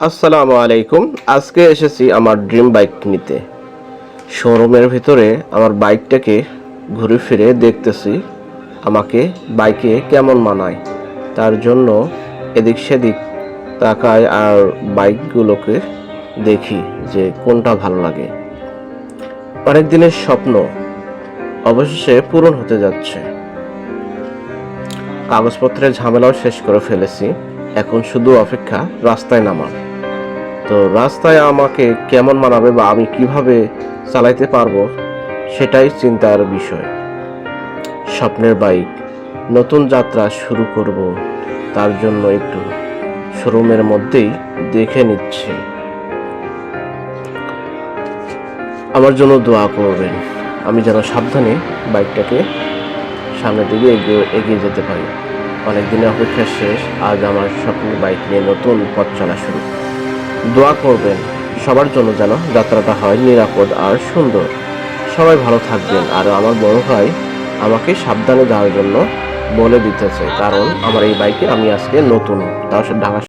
আসসালামু আলাইকুম। আজকে এসেছি আমার ড্রিম বাইক নিতে। শোরুমের ভিতরে আমার বাইকটাকে ঘুরে ফিরে দেখতেছি, আমাকে বাইকে কেমন মানায়। তার জন্য এদিক সেদিক তাকায় আর বাইকগুলোকে দেখি যে কোনটা ভালো লাগে। অনেক দিনের স্বপ্ন অবশেষে পূরণ হতে যাচ্ছে। কাগজপত্রের ঝামেলাও শেষ করে ফেলেছি। এখন শুধু অপেক্ষা রাস্তায় নামার। তো রাস্তায় আমাকে কেমন মানাবে বা আমি কীভাবে চালাইতে পারব সেটাই চিন্তার বিষয়। স্বপ্নের বাইক, নতুন যাত্রা শুরু করব, তার জন্য একটু শোরুমের মধ্যেই দেখে নিচ্ছি। আমার জন্য দোয়া করবেন, আমি যেন সাবধানে বাইকটাকে সামনের দিকে এগিয়ে এগিয়ে যেতে পারি। অনেক দিনের অপেক্ষা শেষ, আজ আমার স্বপ্নের বাইক নিয়ে নতুন পথ চলা শুরু। দোয়া করবেন। সবার জন্য যেন যাত্রাটা হয় নিরাপদ আর সুন্দর। সবাই ভালো থাকবেন আর আমার বড় ভাই আমাকে সাবধানে যাওয়ার জন্য বলে দিতেছে, কারণ আমার এই বাইকে আমি আজকে নতুন তার ঢাকা